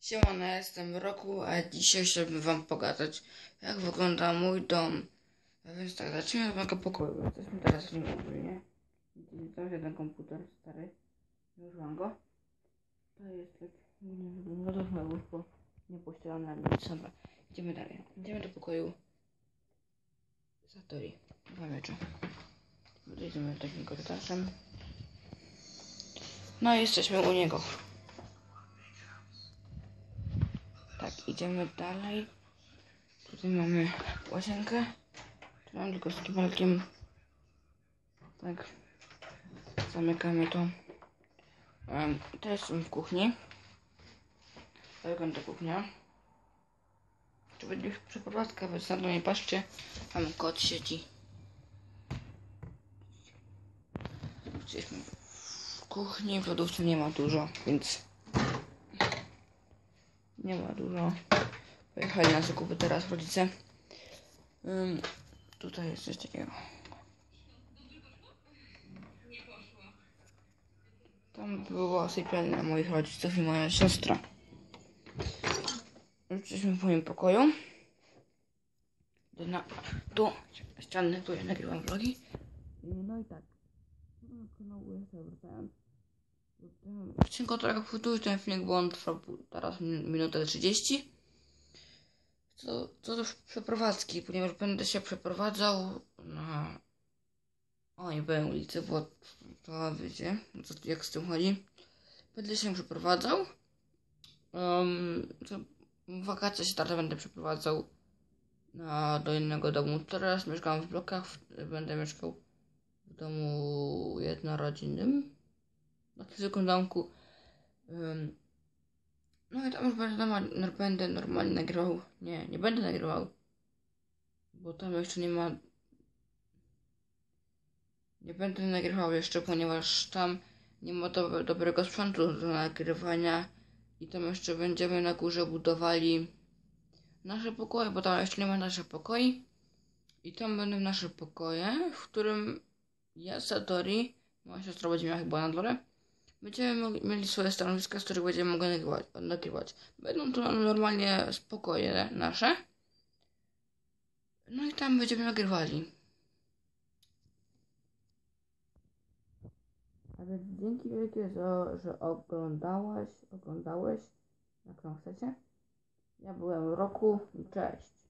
Siemano, ja jestem Roku, a dzisiaj chciałbym wam pogadać, jak wygląda mój dom. A więc tak, zacznijmy od mojego pokoju. Jesteśmy teraz w nim ogólnie. Tam jest ten komputer stary. Już mam go. To jest tak, nie wygląda to moje łóżko. Nie pościelone na nic. Dobra, idziemy dalej. Idziemy do pokoju Satori. Dwa miecze. Idziemy takim korytarzem. No i jesteśmy u niego. Tak, idziemy dalej. Tutaj mamy łazienkę. Tu mam tylko z kibelkiem. Tak. Zamykamy to. Um, to jestem w kuchni. To wygląda kuchnia. Tu będzie przeprowadzka, więc na to nie patrzcie. Tam kot siedzi. Jesteśmy w kuchni. Lodówce nie ma dużo, więc nie ma dużo. Pojechali na zakupy teraz rodzice. Ym, tutaj jest coś takiego. Tam była sypialnia moich rodziców i moja siostra. Jesteśmy w moim pokoju. Na, tu, ściany, tu ja nagrywam vlogi. No i tak. Kontynuuję sobie wracając. Odcinku trochę powtórzyć ten filmik, bo on trwa teraz minutę 30. Co, co do przeprowadzki, ponieważ będę się przeprowadzał na... O, nie powiem ulicy, bo to wiecie, co, jak z tym chodzi. Będę się przeprowadzał. Um, w wakacje się teraz będę przeprowadzał na, do innego domu. Teraz mieszkam w blokach, w, będę mieszkał w domu jednorodzinnym na zwykłym. Um, no i tam już będę, będę normalnie nagrywał. Nie, nie będę nagrywał. Bo tam jeszcze nie ma. Nie będę nagrywał jeszcze, ponieważ tam nie ma do, dobrego sprzętu do nagrywania. I tam jeszcze będziemy na górze budowali nasze pokoje, bo tam jeszcze nie ma naszych pokoi. I tam będą nasze pokoje, w którym ja, Satori, moja siostra będzie miała chyba na dole. Będziemy mieli swoje stanowiska, z których będziemy mogli nagrywać. Będą to normalnie spokoje nasze. No i tam będziemy nagrywali. A więc dzięki wielkie, że oglądałaś, oglądałeś, jak tam chcecie. Ja byłem roku cześć.